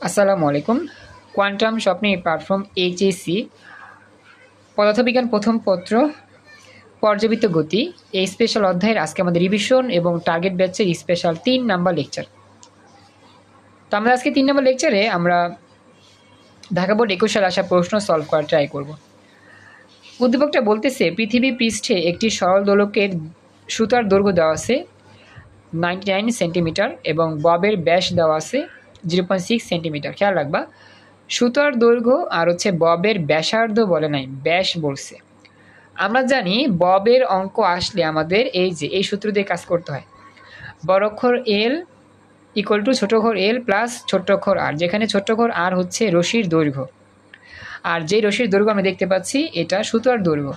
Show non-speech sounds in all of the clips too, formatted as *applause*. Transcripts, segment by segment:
আসসালামু আলাইকুম। কোয়ান্টাম স্বপ্নে প্ল্যাটফর্ম এইচএসি পদার্থবিজ্ঞান প্রথম পত্র, পর্যাবৃত্ত গতি, এই স্পেশাল অধ্যায়ের আজকে আমাদের রিভিশন এবং টার্গেট ব্যাচের স্পেশাল তিন নাম্বার লেকচার তো আমরা আজকে তিন নাম্বার লেকচারে আমরা ঢাকা বোর্ড একুশ সালে আসা প্রশ্ন সলভ করার ট্রাই করব। উদ্দীপকটা বলতেছে, পৃথিবী পৃষ্ঠে একটি সরল দোলকের সুতার দৈর্ঘ্য দেওয়া আছে নাইনটি নাইন সেন্টিমিটার এবং ববের ব্যাস দেওয়া আছে জিরো পয়েন্ট সিক্স সেন্টিমিটার। খেয়াল রাখবা, সুতার দৈর্ঘ্য আর হচ্ছে ববের ব্যাসার্ধ বলে নাই, ব্যাস বলছে। আমরা জানি ববের অঙ্ক আসলে আমাদের এই যে, এই সূত্র দিয়ে কাজ করতে হয়। বড় অক্ষর এল ইকুয়াল টু ছোট অক্ষর এল প্লাস ছোট্ট অক্ষর আর যেখানে ছোট্ট অক্ষর আর হচ্ছে রশির দৈর্ঘ্য। আর যেই রশির দৈর্ঘ্য আমরা দেখতে পাচ্ছি, এটা সুতার দৈর্ঘ্য।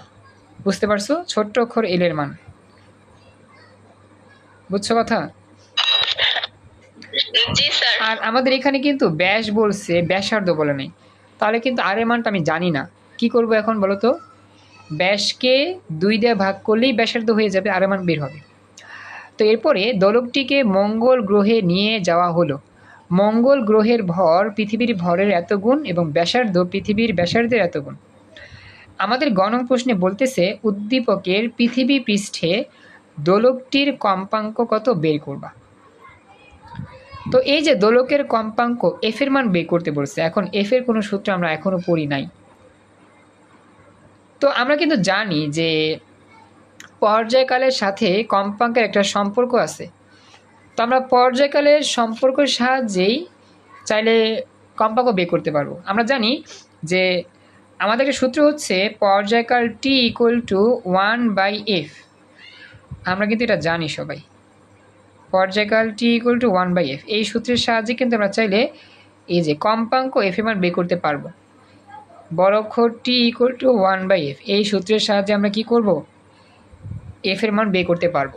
বুঝতে পারছ? ছোট্ট অক্ষর এল এর মান। বুঝছ কথা? আর আমাদের এখানে কিন্তু ব্যাস বলছে, ব্যাসার্ধ বলে নেই। তাহলে কিন্তু আর এর মানটা আমি জানি না। কি করব এখন বলো তো? ব্যাসকে দুই দিয়ে ভাগ করলেই ব্যাসার্ধ হয়ে যাবে, আর এর মান বের হবে। তো এরপরে দোলকটিকে মঙ্গল গ্রহে নিয়ে যাওয়া হলো। মঙ্গল গ্রহের ভর পৃথিবীর ভরের এত গুণ এবং ব্যাসার্ধ পৃথিবীর ব্যাসার্ধের এত গুণ। আমাদের গণন প্রশ্নে বলতেছে, উদ্দীপকের পৃথিবী পৃষ্ঠে দোলকটির কম্পাঙ্ক কত বের করবা? তো এই যে দোলকের কম্পাঙ্ক এফ এর মান বের করতে বলছে। এখন এফ এর কোনো সূত্র আমরা এখনও পড়ি নাই। তো আমরা কিন্তু জানি যে পর্যায়কালের সাথে কম্পাঙ্কের একটা সম্পর্ক আছে। তো আমরা পর্যায়কালের সম্পর্কের সাহায্যেই চাইলে কম্পাঙ্ক বের করতে পারব। আমরা জানি যে আমাদের একটা সূত্র হচ্ছে পর্যায়কাল T equal to one by F আমরা কিন্তু এটা জানি সবাই। পর্যায়কাল T equal to one by F এই সূত্রের সাহায্যে কিন্তু আমরা চাইলে এই যে কম্পাঙ্ক এফ এর মান বের করতে পারব। বড় অক্ষর T equal to one by F এই সূত্রের সাহায্যে আমরা কি করব? এফ এর মান বের করতে পারব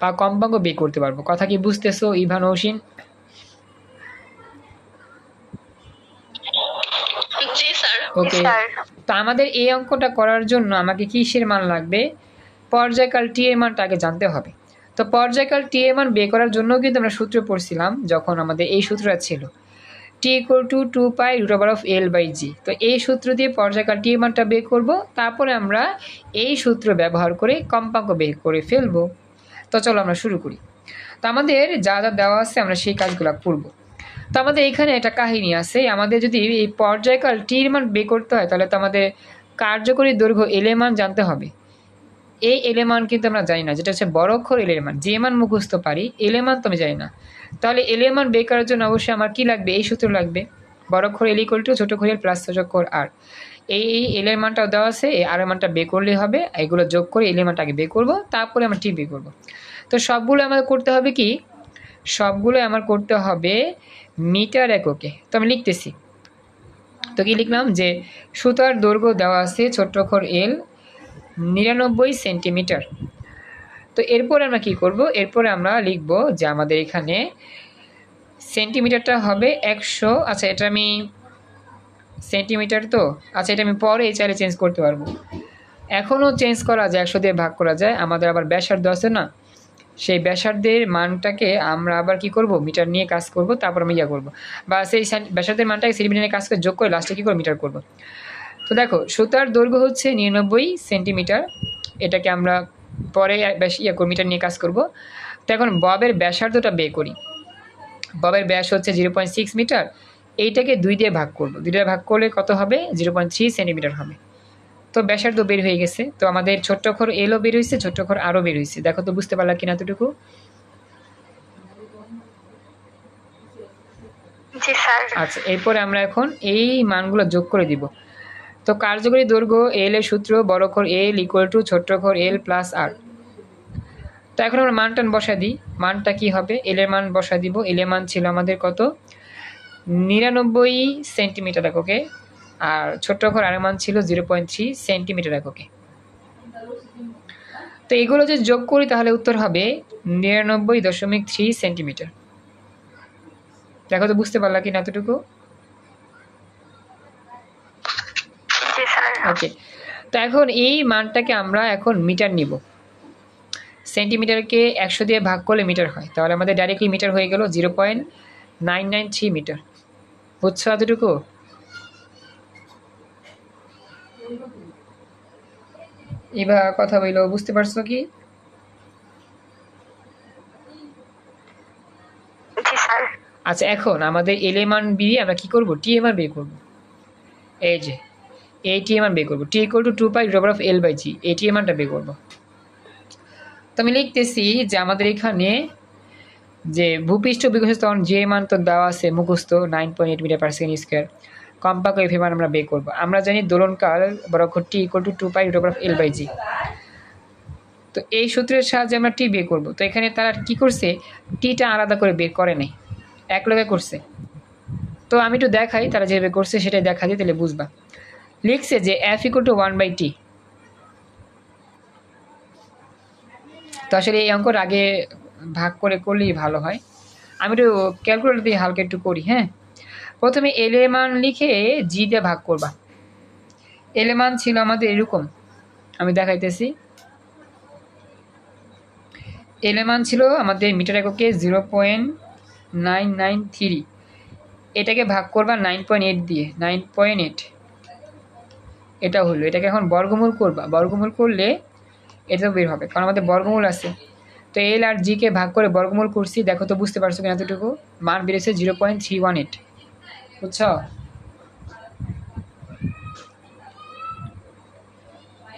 বা কম্পাঙ্ক বের করতে পারব। কথা কি বুঝতেছো ইভান ওসিন ওকে তো আমাদের এই অঙ্কটা করার জন্য আমাকে কিসের মান লাগবে? পর্যায়কাল টি এর মানটা আগে জানতে হবে। তো পর্যায়কাল টি এর মান বের করার জন্য কিন্তু আমরা সূত্র পড়ছিলাম যখন আমাদের এই সূত্রটা ছিল। T equal to two pi root over of L by G তো এই সূত্র দিয়ে পর্যায়কাল টি এর মানটা বের করব, তারপরে আমরা এই সূত্র ব্যবহার করে কম্পাঙ্ক বের করে ফেলব। তো চলো আমরা শুরু করি। তো আমাদের যা যা দেওয়া আছে আমরা সেই কাজগুলো করব। তো আমাদের এখানে একটা কাহিনী আছে, আমাদের যদি এই পর্যায়কাল টির মান বের করতে হয় তাহলে তো আমাদের কার্যকরী দৈর্ঘ্য এলে মান জানতে হবে। এই এলেমান কিন্তু আমরা জানি না, যেটা হচ্ছে বড় অক্ষর এলে মান যে মান মুখস্থ পারি, এলেমান তো আমি জানি না। তাহলে এলে মান বের করার জন্য অবশ্যই আমার কি লাগবে? এই সূত্র লাগবে। বড় অক্ষর এল ইকুয়াল টু ছোটো অক্ষর প্লাস ছোট অক্ষর আর এই এই এলের মানটাও দেওয়া আছে, এই আর মানটা বের করলেই হবে। এগুলো যোগ করে এলের মানটা আগে বের করব, তারপরে আমরা টি বের করব। তো সবগুলো আমাদের করতে হবে কি? সবগুলো আমার করতে হবে মিটার এককে। তো আমি লিখতেছি। তো কি লিখলাম? যে সুতার দৈর্ঘ্য দেওয়া আছে ছোট্ট অক্ষর এল নিরানব্বই সেন্টিমিটার। তো এরপরে আমরা কি করব? এরপরে আমরা লিখব যে আমাদের এখানে সেন্টিমিটারটা হবে একশো। আচ্ছা এটা আমি সেন্টিমিটার তো? আচ্ছা এটা আমি পরে চাইলে চেঞ্জ করতে পারব। এখনও চেঞ্জ করা যায়, একশো দিয়ে ভাগ করা যায়। আমাদের আবার ব্যাসার্ধ আছে না? সেই ব্যাসার্ধের মানটাকে আমরা আবার কি করব? মিটার নিয়ে কাজ করব, তারপর আমি ইয়া করব। বা সেই ব্যাসার্ধের মানটাকে সেন্টিমিটার নিয়ে কাজ করে যোগ করে লাস্টে কী করে মিটার করব। তো দেখো সুতার দৈর্ঘ্য হচ্ছে নিরানব্বই সেন্টিমিটার। এটাকে আমরা পরে ব্যাস ইয়া করব মিটার নিয়ে কাজ করব। তো এখন ববের ব্যাসার্ধটা বের করি। ববের ব্যাস হচ্ছে জিরো পয়েন্ট সিক্স মিটার। এইটাকে দুই দিয়ে ভাগ করব। দুই দিয়ে ভাগ করলে কত হবে? জিরো পয়েন্ট থ্রি সেন্টিমিটার হবে। তো ব্যাসার্ধ বের হয়ে গেছে। তো আমাদের ছোট্ট অক্ষর এলও বের হয়েছে ছোট্ট অক্ষর আরও বের হয়েছে দেখো তো বুঝতে পারলা কিনা এতটুকু? আচ্ছা এরপরে আমরা এখন এই মানগুলো যোগ করে দিব। তো কার্যকরী দৈর্ঘ্য এল এর সূত্র বড় অক্ষর এল ইকুয়াল টু ছোট্ট অক্ষর এল প্লাস আর তো এখন আমরা মান টান বসা দিই। মানটা কি হবে? এল এর মান বসা দিব। এল এর মান ছিল আমাদের কত? নিরানব্বই সেন্টিমিটার এককে। আর ছোট্ট অক্ষর আর মান ছিল জিরো পয়েন্ট থ্রি সেন্টিমিটার এককে। তো এগুলো যদি যোগ করি তাহলে উত্তর হবে নিরানব্বই দশমিক থ্রি সেন্টিমিটার। দেখো তো বুঝতে পারলা কি না এতটুকু জি স্যার *laughs* ওকে তো এখন এই মানটাকে আমরা এখন মিটার নিব। সেন্টিমিটারকে একশো দিয়ে ভাগ করলে মিটার হয়। তাহলে আমাদের ডাইরেক্টলি মিটার হয়ে গেল zero point nine nine three metre. বুঝছ এতটুকু? এবার কথা বলল বুঝতে পারছ কি? আচ্ছা এখন আমাদের এল এম মান বি আমরা কি করব? টি এম আর বের করব। এই যে এই টি এম আর বের করব। T equal to two pi root over of L by G এই টি এম বের করব। তো আমি লিখতেছি যে আমাদের এখানে যে ভূপৃষ্ঠ বিকশিত তখন যে মান তো দেওয়া আছে মুখস্থ nine point eight metre per second square কম্পাক F মান আমরা বের করব। আমরা জানি দোলনকাল বরক্ষর T equal to two pi root over of L by G তো এই সূত্রের সাহায্যে আমরা টি বের করব। তো এখানে তারা কি করছে? টিটা আলাদা করে বের করে নাই। এক লগে করছে। তো আমি একটু দেখাই তারা যেভাবে করছে সেটাই দেখা দিই তাহলে বুঝবা। লিখছে যে F equal to one by T তো আসলে এই অঙ্কর আগে ভাগ করে করলেই ভালো হয়। আমি একটু ক্যালকুলেটর দিয়ে হালকা একটু করি হ্যাঁ? প্রথমে এল এ মান লিখে জি দিয়ে ভাগ করবা। এল এ মান ছিল আমাদের এরকম। আমি দেখাইতেছি। এল এ মান ছিল আমাদের মিটার এককে zero point nine nine three এটাকে ভাগ করবা নাইন পয়েন্ট এইট দিয়ে নাইন পয়েন্ট এইট এটা হলো এটাকে এখন বর্গমূল করবা। বর্গমূল করলে এটা বের হবে কারণ আমাদের বর্গমূল আছে। তো এল আর জিকে ভাগ করে বর্গমূল করছি দেখো তো বুঝতে পারছ কিনা এতটুকু? মান বেড়েছে zero point three one eight বুঝছ?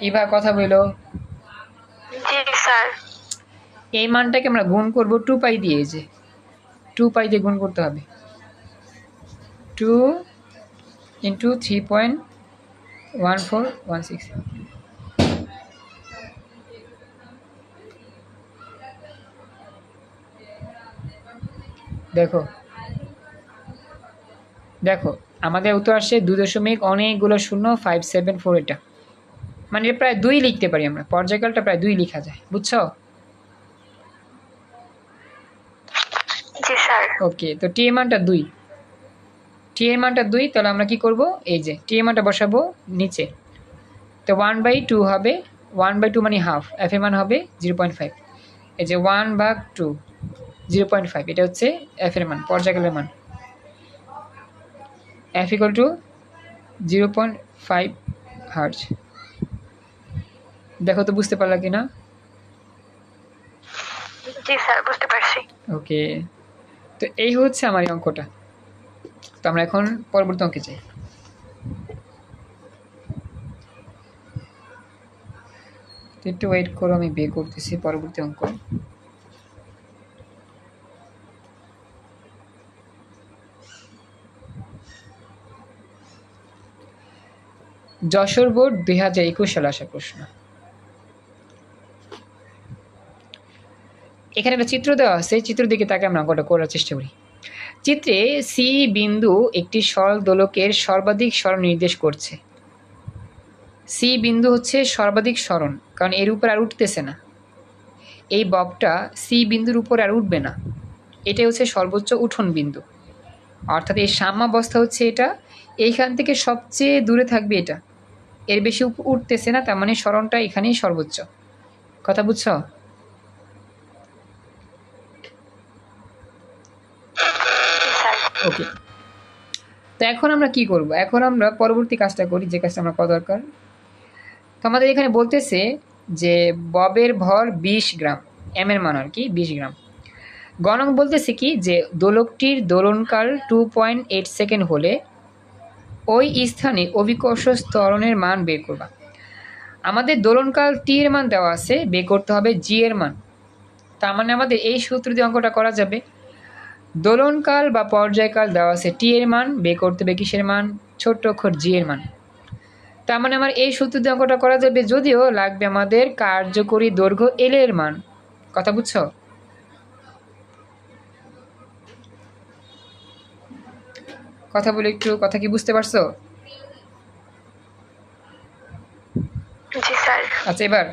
এবার কথা বলো। স্যার। এই মানটাকে আমরা গুণ করব টু পাই দিয়ে যে। টু পাই দিয়ে গুণ করতে হবে। Two into three point one four one six দেখো। দেখো আমাদের উত্তর আসছে দু দশমিক অনেকগুলো শূন্য ফাইভ সেভেন ফোর এটা। মানে প্রায় দুই লিখতে পারি আমরা পর্যায়কালটা প্রায় দুই লেখা যায় বুঝছ? ওকে তো টি এর মানটা দুই। টি এর মানটা দুই তাহলে আমরা কি করব? এই যে টি এর মানটা বসাবো নিচে। তো ওয়ান বাই টু হবে ওয়ান বাই টু মানে হাফ এফ এর মান হবে জিরো পয়েন্ট ফাইভ এই যে ওয়ান ভাগ টু জিরো পয়েন্ট ফাইভ এটা হচ্ছে এফ এর মান পর্যায়কালের মান। F equal to zero point five hertz দেখো তো বুঝতে পারলা কি না জি স্যার বুঝতে পারছি। ওকে তো এই হচ্ছে আমার অঙ্কটা। তো আমরা এখন পরবর্তী অঙ্কে চাই একটু ওয়েট করো, আমি বের করতেছি পরবর্তী অঙ্ক। যশোর বোর্ড দুই হাজার একুশ সালে আসা প্রশ্ন। এখানে একটা চিত্র দেওয়া আছে, চিত্র দিকে তাকে আমরা অঙ্কটা করার চেষ্টা করি। চিত্রে সি বিন্দু একটি সরল দোলকের সর্বাধিক স্মরণ নির্দেশ করছে। সি বিন্দু হচ্ছে সর্বাধিক স্মরণ কারণ এর উপর আর উঠতেছে না। এই ববটা সি বিন্দুর উপর আর উঠবে না। এটাই হচ্ছে সর্বোচ্চ উঠন বিন্দু। অর্থাৎ এই সাম্যাবস্থা হচ্ছে এটা। এইখান থেকে সবচেয়ে দূরে থাকবে এটা। এর বেশি উঠতেছে না, তার মানে স্মরণটা এখানেই সর্বোচ্চ। কথা বুঝছ জি স্যার ওকে তো এখন আমরা কি করব? এখন আমরা পরবর্তী কাজটা করি, যে কাজটা আমরা করা দরকার। তো আমাদের এখানে বলতেছে যে ববের ভর বিশ গ্রাম এম এর মান আর কি, বিশ গ্রাম। গণক বলতেছে কি যে দোলকটির দোলনকাল টু পয়েন্ট এইট সেকেন্ড হলে ওই স্থানে অভিকর্ষ স্তরণের মান বের করবা। আমাদের দোলনকাল টি এর মান দেওয়া আছে, বের করতে হবে জি এর মান। তার মানে আমাদের এই সূত্র দিয়ে অঙ্কটা করা যাবে। দোলনকাল বা পর্যায়কাল দেওয়া আছে টি এর মান বের করতে হবে কিসের মান ছোট্ট অক্ষর জি এর মান। তার মানে আমার এই সূত্র দিয়ে অঙ্কটা করা যাবে যদিও লাগবে আমাদের কার্যকরী দৈর্ঘ্য এল এর মান। কথা বুঝছ? কথা বলে একটু কথা কি বুঝতে পারছ? আচ্ছা এবার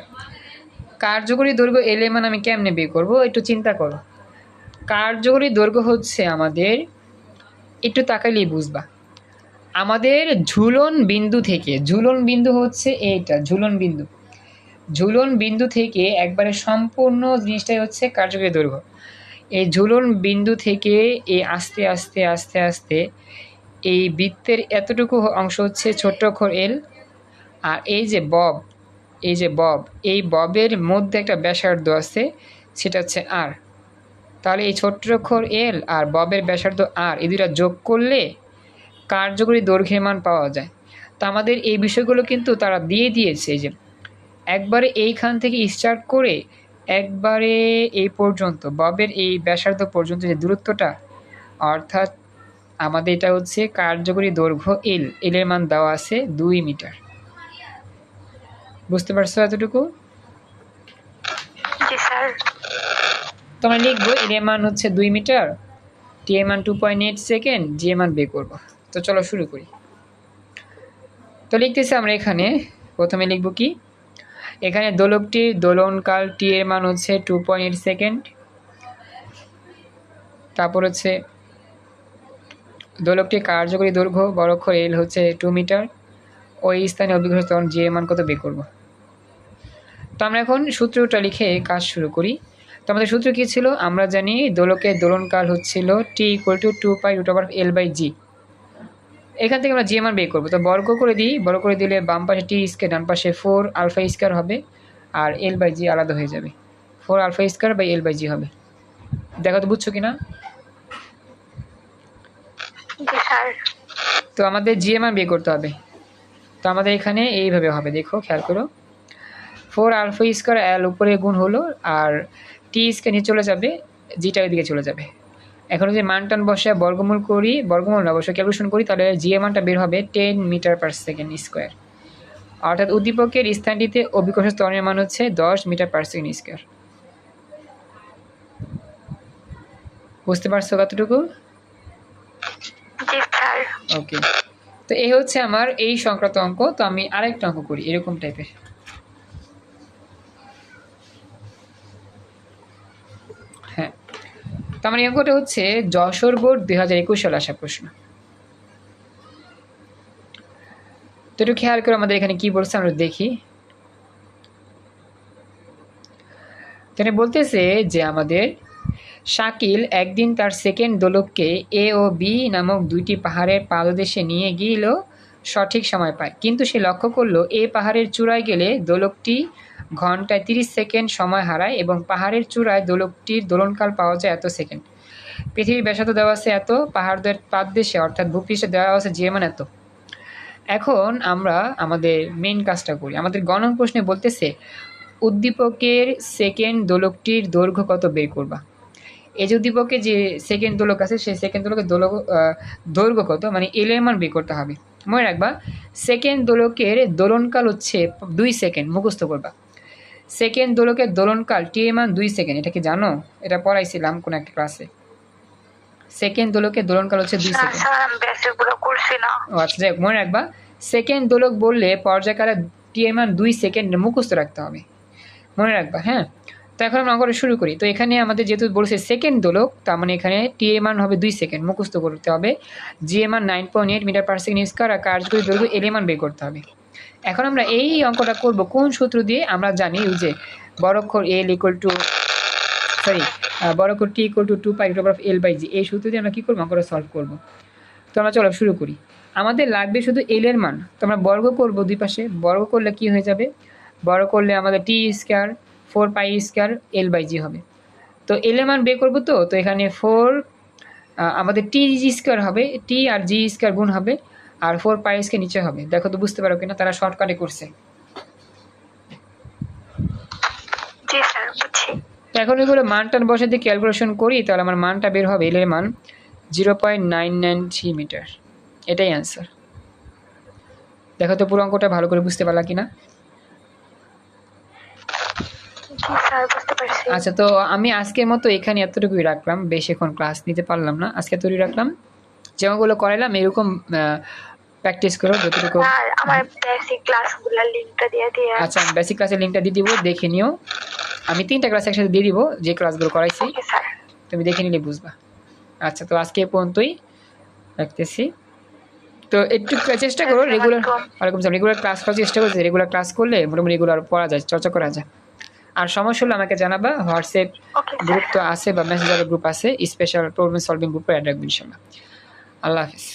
কার্যকরী দৈর্ঘ্য এল এর মান আমি কেমনে বের করব? একটু চিন্তা করো। কার্যকরী দৈর্ঘ্য হচ্ছে আমাদের, একটু তাকাইলেই বুঝবা। আমাদের ঝুলন বিন্দু থেকে, ঝুলন বিন্দু হচ্ছে এইটা, ঝুলন বিন্দু। ঝুলন বিন্দু থেকে একবারে সম্পূর্ণ জিনিসটাই হচ্ছে কার্যকরী দৈর্ঘ্য। এই ঝুলন বিন্দু থেকে এই আস্তে আস্তে আস্তে আস্তে এই বৃত্তের এতটুকু অংশ হচ্ছে ছোট্ট অক্ষর এল আর এই যে বব, এই যে বব, এই ববের মধ্যে একটা ব্যাসার্ধ আছে, সেটা হচ্ছে আর তাহলে এই ছোট্ট অক্ষর এল আর ববের ব্যাসার্ধ আর, এই দুটা যোগ করলে কার্যকরী দৈর্ঘ্যের মান পাওয়া যায়। তো আমাদের এই বিষয়গুলো কিন্তু তারা দিয়ে দিয়েছে যে একবারে এইখান থেকে স্টার্ট করে একবারে এই পর্যন্ত, ববের এই ব্যাসার্ধ পর্যন্ত যে দূরত্বটা, অর্থাৎ আমাদের এটা হচ্ছে কার্যকরী দৈর্ঘ্য এল। এলের মান দেওয়া আছে দুই মিটার। বুঝতে পারছ এতটুকু? স্যার। তো আমরা লিখব এর মান হচ্ছে দুই মিটার টি এর মান two point eight second G এর মান বের করব। তো চলো শুরু করি। তো লিখতেছি আমরা এখানে, প্রথমে লিখব কি? এখানে দোলকটির দোলনকাল টি এর মান হচ্ছে টু পয়েন্ট এইট সেকেন্ড তারপর হচ্ছে দোলকটির কার্যকরী দৈর্ঘ্য বড় অক্ষর এল হচ্ছে টু মিটার ওই স্থানে অভিঘ্ন তখন জি এর মান কত বের করব? তো আমরা এখন সূত্রটা লিখে কাজ শুরু করি। তো আমাদের সূত্র কী ছিল? আমরা জানি দোলকের দোলনকাল হচ্ছিল T equal to two pi root over L by G এখান থেকে আমরা জি মান বের করব। তো বর্গ করে দিই। বর্গ করে দিলে বাম পাশে টি স্কোয়ার ডান পাশে ফোর আলফা স্কোয়ার হবে আর এল বাই জি আলাদা হয়ে যাবে। Four alpha square by L by G হবে। দেখো তো বুঝছ কি না তো আমাদের জি মান বের করতে হবে। তো আমাদের এখানে এইভাবে হবে। দেখো খেয়াল করো। ফোর আলফা স্কোয়ার এল উপরে গুণ হলো আর টি স্কোয়ার নিয়ে চলে যাবে জিটা দিকে চলে যাবে। এখন যদি মান টান বসে বর্গমূল করি বর্গমূল না অবশ্যই ক্যালকুলেশন করি তাহলে জি মানটা বের হবে ten metre per second square অর্থাৎ উদ্দীপকের স্থানটিতে অভিকর্ষ স্তরের মান হচ্ছে দশ মিটার পার সেকেন্ড স্কোয়ার বুঝতে পারছ কতটুকু? ওকে তো এই হচ্ছে আমার এই সংক্রান্ত অঙ্ক। তো আমি আরেকটা অঙ্ক করি এরকম টাইপের তো আমার এই হচ্ছে যশোর বোর্ড দুই হাজার একুশ সালে আসা প্রশ্ন। তো একটু খেয়াল করে আমাদের এখানে কি বলছে আমরা দেখি। তো বলতেছে যে আমাদের শাকিল একদিন তার সেকেন্ড দোলককে এ ও বি নামক দুইটি পাহাড়ের পাদদেশে নিয়ে গিয়েল সঠিক সময় পায়। কিন্তু সে লক্ষ্য করল, এ পাহাড়ের চূড়ায় গেলে দোলকটি ঘন্টায় তিরিশ সেকেন্ড সময় হারায় এবং পাহাড়ের চূড়ায় দোলকটির দোলনকাল পাওয়া যায় এত সেকেন্ড। পৃথিবীর ব্যাসার্ধ দেওয়া আছে এত, পাহাড়দের পাদদেশে অর্থাৎ ভূপৃষ্ঠে দেওয়া আছে জিএমান এত। এখন আমরা আমাদের মেন কাজটা করি। আমাদের গণন প্রশ্নে বলতেছে, উদ্দীপকের সেকেন্ড দোলকটির দৈর্ঘ্য কত বের করবা? এই যে উদ্দীপকে যে সেকেন্ড দোলক আছে, সেই সেকেন্ড দোলকের দোলক দৈর্ঘ্য কত? মানে এল এর মান বের করতে হবে। মনে রাখবা, সেকেন্ড দোলকের দোলনকাল হচ্ছে দুই সেকেন্ড, মুখস্থ করবা। সেকেন্ড দোলকের দোলনকাল টি এর মান দুই সেকেন্ড এটা কি জানো? এটা পড়াইছিলাম কোন একটা ক্লাসে। সেকেন্ড দোলকের দোলনকাল হচ্ছে দুই সেকেন্ড। ও আচ্ছা যাই মনে রাখবা। সেকেন্ড দোলক বললে পর্যায়কালে টি এর মান দুই সেকেন্ড মুখস্থ রাখতে হবে। মনে রাখবা হ্যাঁ? তো এখন আমরা অঙ্কটা শুরু করি। তো এখানে আমাদের যেহেতু বলছে সেকেন্ড দোলক তার মানে এখানে টি এর মান হবে দুই সেকেন্ড মুখস্থ করতে হবে। জি এর মান nine point eight metre per second square আর কার্যকরী দৈর্ঘ্য এল মান বের করতে হবে। এখন আমরা এই অঙ্কটা করব কোন সূত্র দিয়ে? আমরা জানি যে বড়ক্ষর L equal to sorry বড়ক্ষর T equal to two pi root of L by G এই সূত্র দিয়ে আমরা কী করব? অঙ্কটা সলভ করব। তো আমরা চলো শুরু করি। আমাদের লাগবে শুধু এল এর মান। তো আমরা বর্গ করব দুই পাশে। বর্গ করলে কি হয়ে যাবে? বর্গ করলে আমাদের T square four pi square L by G হবে। তো এল এর মান বের করব তো? তো এখানে ফোর আমাদের টি জি স্কোয়ার হবে। টি আর জি স্কোয়ার গুণ হবে। আর ফোর পাই স্কোয়ার নিচে হবে। দেখো তো বুঝতে পারো কিনা তারা শর্টকাটে করছে। জি স্যার বুঝছি। এখন এগুলো মানটান বসে দিয়ে ক্যালকুলেশন করি তাহলে আমার মানটা বের হবে এলের মান zero point nine nine three metre এটাই অ্যান্সার দেখো তো পুরো অঙ্কটা ভালো করে বুঝতে পারলা কিনা? আচ্ছা তো আমি আজকের মতো এখানে এতটুকুই রাখলাম। বেশি এখন ক্লাস নিতে পারলাম না। আজকে তৈরি রাখলাম। যেমনগুলো করাইলাম এরকম প্র্যাকটিস করো যতটুকু আমার বেসিক ক্লাসগুলোর লিংকটা দিয়ে দিয়ে আচ্ছা আমি বেসিক ক্লাসের লিঙ্কটা দিয়ে দিব দেখে নিও। আমি তিনটা ক্লাস একসাথে দিয়ে দিব যে ক্লাসগুলো করাইছি। তুমি দেখে নিলে বুঝবা। আচ্ছা তো আজকে পর্যন্তই। রাখতেছি। তো একটু চেষ্টা করো রেগুলার সালাম রেগুলার ক্লাস করার চেষ্টা করছি রেগুলার ক্লাস করলে মোটামুটি রেগুলার পড়া যায় চর্চা করা যায়। আর সমস্যা হলে আমাকে জানাবা হোয়াটসঅ্যাপ গ্রুপ তো আছে বা মেসেঞ্জার গ্রুপ আছে স্পেশাল প্রবলেম সলভিং গ্রুপে অ্যাড রাখব ইনশাল্লাহ আল্লাহ হাফিজ।